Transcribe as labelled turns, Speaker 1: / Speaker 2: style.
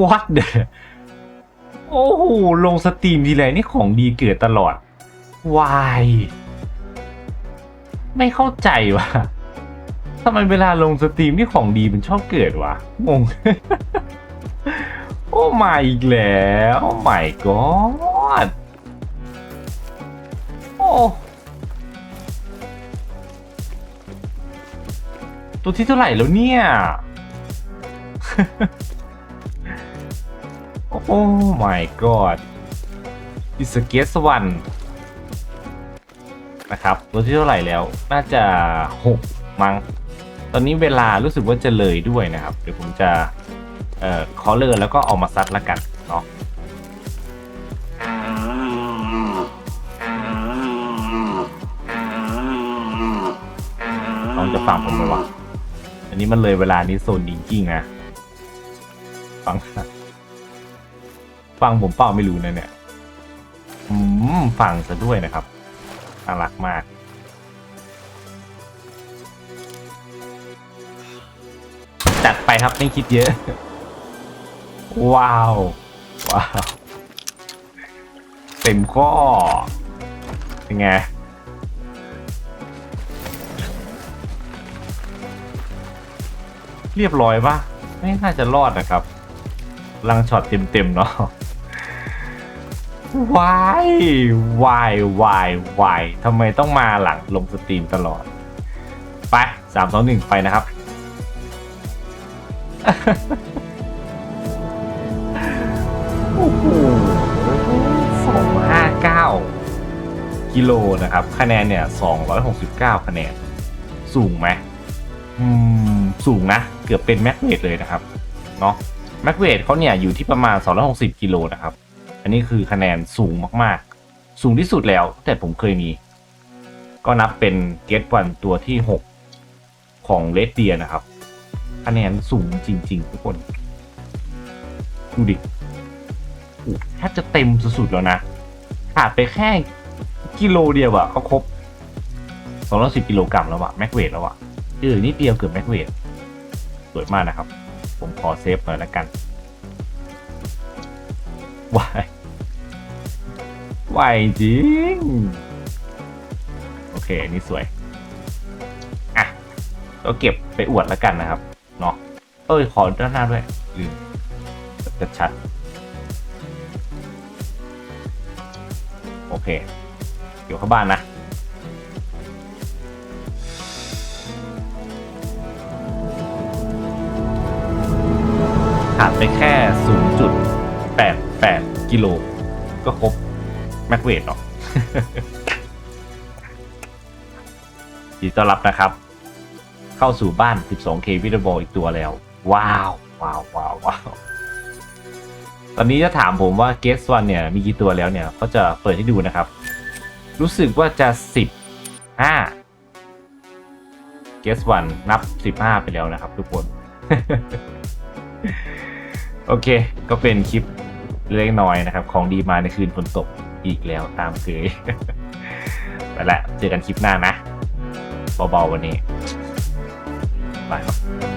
Speaker 1: what the โอ้โห ลงสตรีมทีไรนี่ของดีเกิดตลอด why ไม่เข้าใจว่ะทำไมเวลาลงสตรีมนี่ของดีมันชอบเกิดวะงง โอ้มาอีกแล้วโอ้ my god โอ้ตัวที่เท่าไหร่แล้วเนี่ย โอ้ my god it's a guess one นะครับตัวที่เท่าไหร่แล้ว น่าจะ 6 มั้ง ตอนนี้เวลารู้สึกว่าจะเลยด้วยนะครับ เดี๋ยวผมจะ เอ่อคอเลอร์แล้วก็เอามาซัดละกันเนาะน้องจะฟังผมไหมวะ อันนี้มันเลยเวลานี้โซนดิงกิ้งนะ ฟัง ฟังผมเปล่าไม่รู้นะเนี่ยอืมฟังซะด้วยนะครับน่ารักมากจัดไปครับไม่คิดเยอะ ว้าว ว้าว เต็มข้อเป็นไงเรียบร้อยปะไม่น่าจะรอดนะครับ ลังช็อตเต็มๆเนาะ วายวายวายวายทำไมต้องมาหลังลงสตรีมตลอด ไปสามสองหนึ่งไปนะครับ โอ้โหสองห้าเก้ากิโลนะครับ คะแนนเนี่ยสองร้อยหกสิบเก้าคะแนน สูงไหมอืม สูงนะ เกือบเป็นแม็กเวทเลยนะครับ เนาะแม็กเวทเขาเนี่ยอยู่ที่ประมาณ 260 กิโลนะครับ อันนี้คือคะแนนสูงมากๆ สูงที่สุดแล้วแต่ผมเคยมี ก็นับเป็นเกตวันตัวที่ 6 ของเลดเดียนะครับ คะแนนสูงจริง ๆ ทุกคนดูดิแทบจะเต็มสุดๆแล้วนะขาดไปแค่กิโลเดียวอะก็ครบ210กิโลกรัมแล้วอะแม็กเวทแล้วอะเออนิดเดียวเกือบแม็กเวทสวยมากนะครับ ผมขอเซฟหน่อยแล้วกันว้าย วายจริง โอเคอันนี่สวย อะ ก็เก็บไปอวดแล้วกันนะครับ เนาะเอ้ย ขอด้านหน้าด้วยลืมจะชัด โอเค เดี๋ยวเข้าบ้านนะขาดไปแค่ 0.88 กิโล ก็ครบ แม็กเวทเนาะยินดีต้อนรับนะครับ เข้าสู่บ้าน 12K วิดบอลอีกตัวแล้ว ว้าวว้าวว้าวว้าวตอนนี้จะถามผมว่าเกสวันเนี่ย มีกี่ตัวแล้วเนี่ยก็จะเปิดให้ดูนะครับ รู้สึกว่าจะ 15เกสวันนับ 15 ไปแล้วนะครับทุกคน โอเค ก็เป็นคลิปเล็กน้อยนะครับ ของดีมาในคืนฝนตก อีกแล้วตามเคย ไปละเจอกันคลิปหน้านะเบาๆวันนี้บายครับ